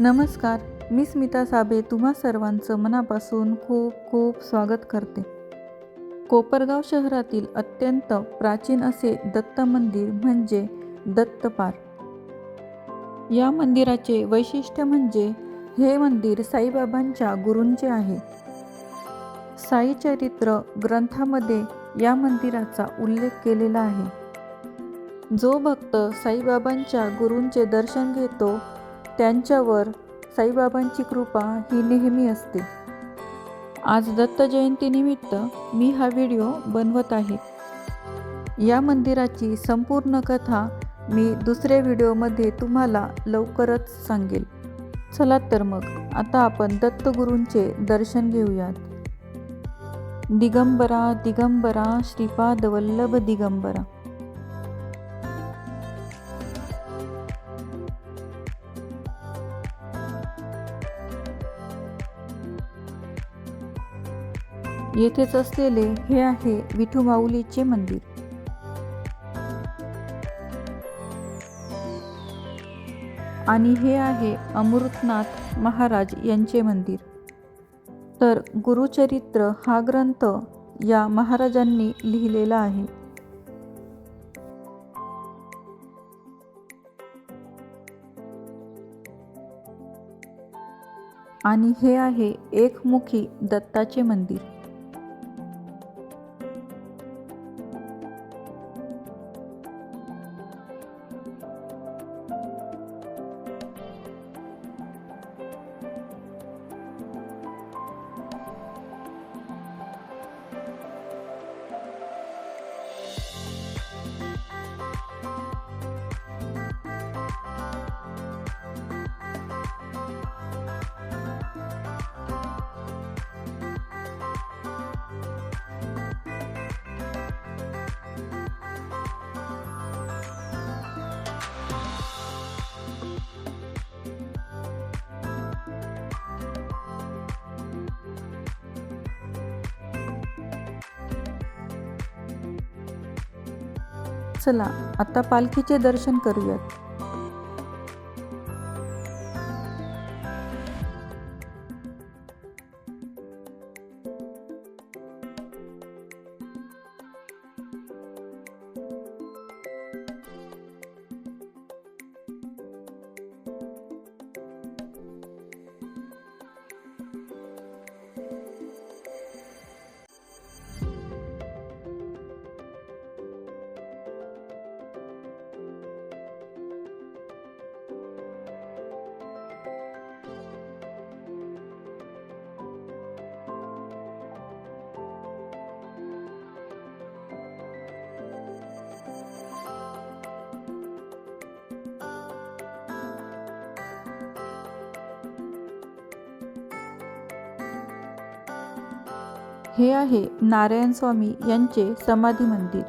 नमस्कार मी स्मिता साबे तुम्हा सर्वांचं मनापासून खूप खूप स्वागत करते. कोपरगाव शहरातील अत्यंत प्राचीन असे दत्त मंदिर म्हणजे दत्तपार. या मंदिराचे वैशिष्ट्य म्हणजे हे मंदिर साईबाबांच्या गुरूंचे आहे. साई चरित्र ग्रंथामध्ये या मंदिराचा उल्लेख केलेला आहे. जो भक्त साईबाबांच्या गुरूंचे दर्शन घेतो त्यांच्यावर साईबाबांची कृपा ही नेहमी असते. आज दत्त जयंतीनिमित्त मी हा व्हिडिओ बनवत आहे. या मंदिराची संपूर्ण कथा मी दुसऱ्या व्हिडिओमध्ये तुम्हाला लवकरच सांगेल. चला तर मग आता आपण दत्तगुरूंचे दर्शन घेऊयात. दिगंबरा दिगंबरा श्रीपाद वल्लभ दिगंबरा. येथेच असलेले हे आहे विठू माऊलीचे मंदिर. आणि हे आहे अमृतनाथ महाराज यांचे मंदिर. तर गुरुचरित्र हा ग्रंथ या महाराजांनी लिहिलेला आहे. आणि हे आहे एकमुखी दत्ताचे मंदिर. चला आता पालखीचे दर्शन करूयात. हे आहे नारायण स्वामी यांचे समाधी मंदिर.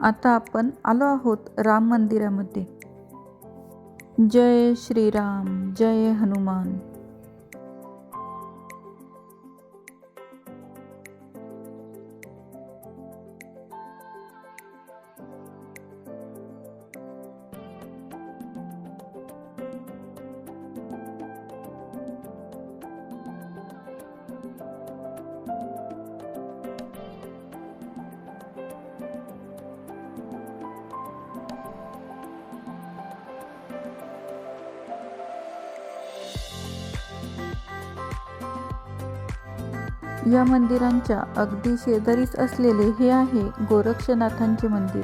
आता आपण आलो आहोत राम मंदिरामध्ये. जय श्रीराम जय हनुमान. या मंदिरांच्या अगदी शेजारीच असलेले हे आहे गोरक्षनाथांचे मंदिर.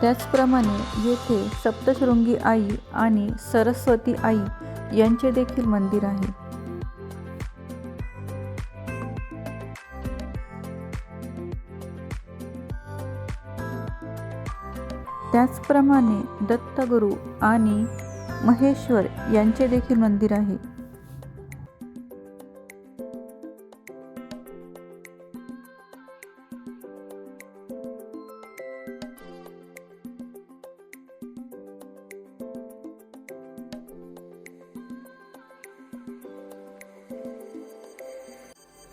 त्याचप्रमाणे येथे सप्तशृंगी आई आणि सरस्वती आई यांचे देखील मंदिर आहे. त्याचप्रमाणे दत्तगुरू आणि महेश्वर यांचे देखील मंदिर आहे.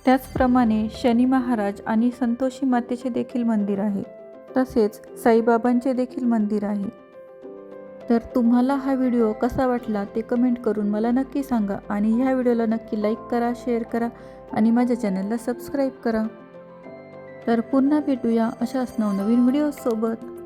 त्याचप्रमाणे शनी महाराज आणि संतोषी मातेचे देखील मंदिर आहे. तसेच साईबाबांचे देखील मंदिर आहे. तर तुम्हाला हा व्हिडिओ कसा वाटला ते कमेंट करून मला नक्की सांगा आणि ह्या व्हिडिओला नक्की लाईक करा शेअर करा आणि माझ्या चॅनलला सबस्क्राईब करा. तर पुन्हा भेटूया अशाच नवनवीन व्हिडिओसोबत.